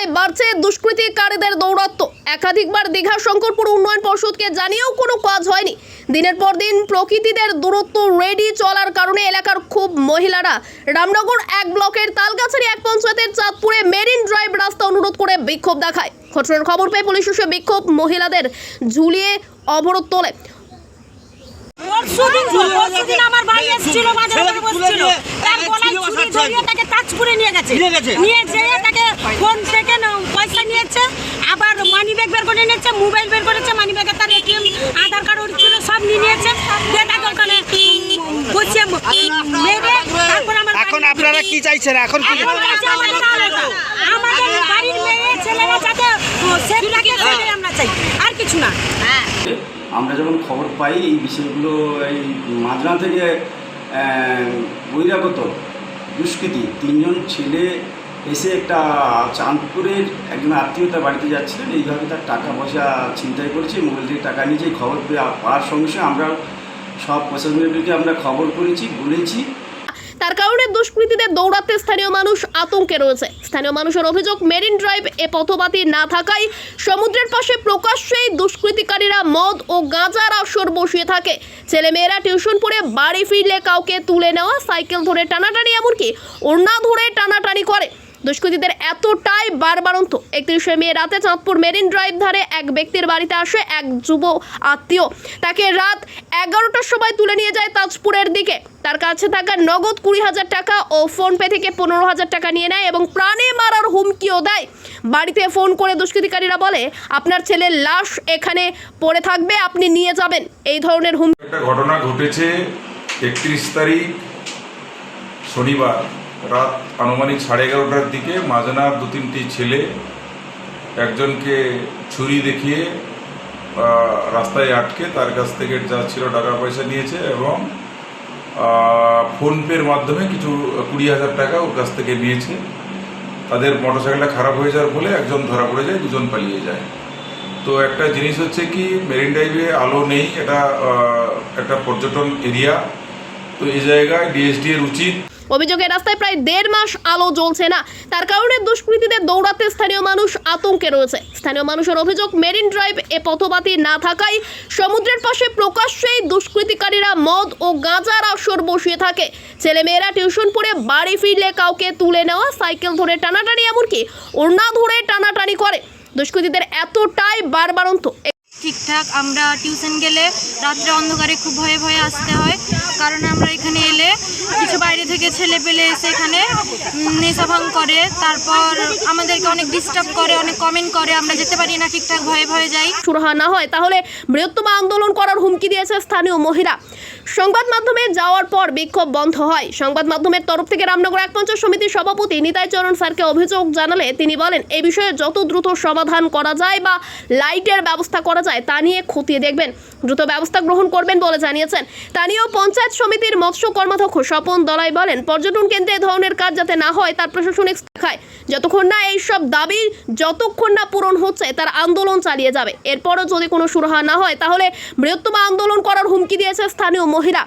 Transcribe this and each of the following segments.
এলাকায় বাড়ছে দুষ্কৃতিকারীদের দৌরাত্ম্য। একাধিকবার দীঘা শঙ্করপুর উন্নয়ন পর্ষদকে জানিয়েও কোনো কাজ হয়নি। দিনের পর দিন প্রকৃতিদের দূরত্ব রেডি চলার কারণে এলাকার খুব মহিলারা রামনগর এক ব্লকের তালগাছারি এক পঞ্চায়েতের চাঁদপুরে মেরিন ড্রাইভ রাস্তা অনুরোধ করে বিক্ষোভ দেখায়। ঘটনার খবর পেয়ে পুলিশ এসে বিক্ষোভ মহিলাদের ঝুলিয়ে অবরোধ তোলে। আমার ভাই এসেছিল বাজারে ধরিয়ে তাকে তাজপুরে নিয়ে গেছে। নিয়ে গেছে? নিয়ে যেয়ে তাকে ফোন থেকে পয়সা নিয়েছে আবার মানি ব্যাগ বের করে নিয়েছে মোবাইল বের করেছে মানি ব্যাগে তার এটিএম আধার কার্ড ওর ছিল সব নিয়ে নিয়েছে। দিয়ে তাকে ওখানে বসিয়ে মেরে তারপর আমার এখন আপনারা কি চাইছেন? এখন কি এখন আমাদের বাড়ির মেয়ে ছেলেরা যাতে সেফ থাকে সেটাই আমরা চাই। আর কিছু না। হ্যাঁ। আমরা যখন খবর পাই এই বিষয়গুলো এই মাঝরা থেকে বহিরাগত দুষ্কৃতী। তিনজন ছেলে এসে একটা চাঁদপুরের একজন আত্মীয়তা বাড়িতে যাচ্ছিলেন, এইভাবে তার টাকা পয়সা ছিনতাই করেছে, মোবাইল থেকে টাকা নিয়েছে খবর পেয়ে পাওয়ার সঙ্গে সঙ্গে আমরা সব প্রশাসনের আমরা খবর করেছি, বলেছি। তার কারণে দুষ্কৃতীদের দৌড়াতে স্থানীয় মানুষ আতঙ্কে রয়েছে। স্থানীয় মানুষের অভিযোগ, মেরিন ড্রাইভ এ পথবাতি না থাকায় সমুদ্রের পাশে প্রকাশ্যেই দুষ্কৃতিকারীরা মদ ও গাঁজার আসর বসিয়ে থাকে। ছেলেমেয়েরা টিউশন পড়ে বাড়ি ফিরলে কাউকে তুলে নেওয়া, সাইকেল ধরে টানাটানি এমনকি ওড়না ধরে টানাটানি করে। দুষ্কৃতীদের এতটাই বারবার বারবারন্ত একত্রিশে মে রাতে চাঁদপুর মেরিন ড্রাইভ ধারে এক ব্যক্তির বাড়িতে আসে এক যুব আত্মীয়। তাকে রাত এগারোটার সময় তুলে নিয়ে যায় তাজপুরের দিকে। তার কাছে থাকা নগদ কুড়ি হাজার টাকা ও ফোনপে থেকে পনেরো হাজার টাকা নিয়ে নেয় এবং প্রাণে মারার হুমকিও দেয়। বাড়িতে ফোন করে দুষ্কৃতিকারীরা বলে, আপনার ছেলের লাশ এখানে পড়ে থাকবে, আপনি নিয়ে যাবেন। এই ধরনের হুমকি একটা ঘটনা ঘটেছে একত্রিশ তারিখ শনিবার। রাত আনুমানিক সাড়ে এগারোটার দিকে মাজনার দু তিনটি ছেলে একজনকে ছুরি দেখিয়ে রাস্তায় আটকে তার কাছ থেকে যা ছিল টাকা পয়সা নিয়েছে এবং ফোনপের মাধ্যমে কিছু কুড়ি হাজার টাকা ওর কাছ থেকে নিয়েছে। তাদের মোটরসাইকেলটা খারাপ হয়ে যাওয়ার ফলে একজন ধরা পড়ে যায়, দুজন পালিয়ে যায়। তো একটা জিনিস হচ্ছে কি, মেরিন ড্রাইভে আলো নেই, এটা একটা পর্যটন এরিয়া। তো এই জায়গায় ডিএসডি এর উচিত অভিযোগে রাস্তায় প্রায় দেড় মাস আলো জ্বলছে না। তার কারণে দুষ্কৃতীদের দৌড়াতে স্থানীয় মানুষ আতঙ্কে রয়েছে। স্থানীয় মানুষের অভিযোগ, মেরিন ড্রাইভ এ পথবাতি না থাকায় সমুদ্রের পাশে প্রকাশ্যেই দুষ্কৃতিকারীরা মদ ও গাঁজার আসর বসিয়ে থাকে। ছেলেমেয়েরা টিউশন পড়ে বাড়ি ফিরলে কাউকে তুলে নেওয়া, সাইকেল ধরে টানাটানি, এমনকি ওড়না ধরে টানাটানি করে। দুষ্কৃতীদের এতটাই বারবারন্ত। ঠিকঠাক, আমরা টিউশন গেলে রাত্রে অন্ধকারে খুব ভয়ে ভয়ে আসতে হয়। কারণ আমরা এখানে এলে কিছু বাইরে থেকে ছেলে পেলে এসে এখানে উম, নেশা ভাঙ করে। তারপর আমাদেরকে অনেক ডিস্টার্ব করে অনেক কমেন্ট করে। আমরা যেতে পারি না ঠিকঠাক ভয়ে ভয়ে যাই। সুরাহা না হয় তাহলে বৃহত্তম আন্দোলন করার হুমকি দিয়েছে স্থানীয় মহিলা। সংবাদ মাধ্যমে যাওয়ার পর বিক্ষোভ বন্ধ হয়। সংবাদ মাধ্যমের তরফ থেকে রামনগর এক পঞ্চায়েত সমিতির সভাপতি নিতাই চরণ স্যারকে অভিযোগ জানালে তিনি বলেন এই বিষয়ে যত দ্রুত সমাধান করা যায় বা লাইটের ব্যবস্থা করা যায় তা নিয়ে খতিয়ে দেখবেন। দ্রুত ব্যবস্থা গ্রহণ করবেন বলে জানিয়েছেন। নিয়েও পঞ্চায়েত সমিতির মৎস্য কর্মাধ্যক্ষ স্বপন দলাই বলেন পর্যটন কেন্দ্রে এ ধরনের কাজ যাতে না হয়, তার প্রশাসনিক দেখায়। যতক্ষণ না এই সব দাবি, যতক্ষণ না পূরণ হচ্ছে, তার আন্দোলন চালিয়ে যাবে। এরপরও যদি কোনো সুরাহা না হয়, তাহলে বৃহত্তম আন্দোলন করার হুমকি দিয়েছে স্থানীয় মহিলা।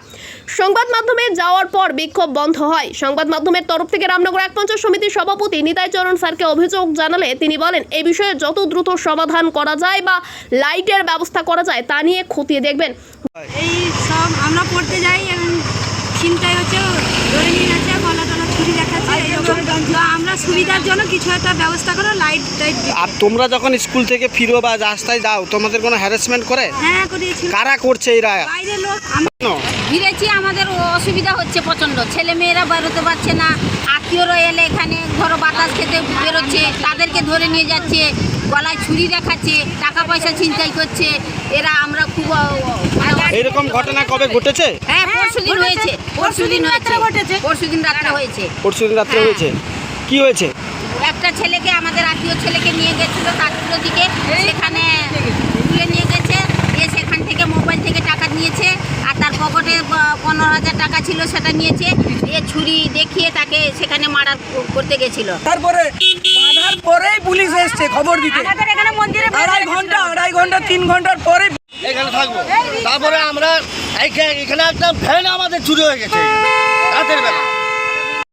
সংবাদ মাধ্যমে যাওয়ার পর বিক্ষোভ বন্ধ হয়। সংবাদ মাধ্যমের তরফ থেকে রামনগর এক পঞ্চায়েত সমিতির সভাপতি নিতাই চরণ স্যারকে অভিযোগ জানালে তিনি বলেন এই বিষয়ে যত দ্রুত সমাধান করা যায় বা লাইটের ব্যবস্থা করা যায়, তা নিয়ে খতিয়ে দেখবেন। এই সব আমরা পড়তে যাই চিন্তায় হচ্ছে ধরে নিয়ে যাচ্ছে গলা টলা ছুরি দেখাচ্ছে এরকম। তো আমরা সুবিধার জন্য কিছু একটা ব্যবস্থা করে লাইট টাইট। আর তোমরা যখন স্কুল থেকে ফিরো বা রাস্তায় যাও তোমাদের কোনো হ্যারাসমেন্ট করে হ্যাঁ করিয়েছি কারা করছে এরা বাইরের লোক আমরা কেন? ফিরেছি আমাদের অসুবিধা হচ্ছে প্রচণ্ড ছেলে মেয়েরা বেরোতে পারছে না আত্মীয়রা এলে এখানে ধরো বাতাস খেতে বেরোচ্ছে তাদেরকে ধরে নিয়ে যাচ্ছে গলায় ছুরি দেখাচ্ছে টাকা পয়সা ছিনতাই করছে এরা আমরা খুব মানে ঘটনা কবে ঘটেছে? হ্যাঁ পরশুদিন হয়েছে পরশুদিন হয়েছে। পরশুদিন রাত্রে হয়েছে। পরশুদিন রাত্রে হ্যাঁ। হয়েছে। কি হয়েছে? একটা ছেলেকে আমাদের আত্মীয় ছেলেকে নিয়ে গেছিল তাজপুরের দিকে সেখানে তুলে নিয়ে গেছে। থেকে মোবাইল থেকে টাকা নিয়েছে আর তার পকেটে পনেরো হাজার টাকা ছিল সেটা নিয়েছে। দিয়ে ছুরি দেখিয়ে তাকে সেখানে মার্ডার করতে গেছিল। তারপরে বাঁধার পরেই পুলিশ এসছে খবর দিতে। এখানে মন্দিরে আড়াই ঘণ্টা আড়াই ঘণ্টা তিন ঘণ্টার পরে এখানে থাকব। তারপরে আমরা এখানে একটা ফ্যান আমাদের চুরি হয়ে গেছে। রাতের বেলা।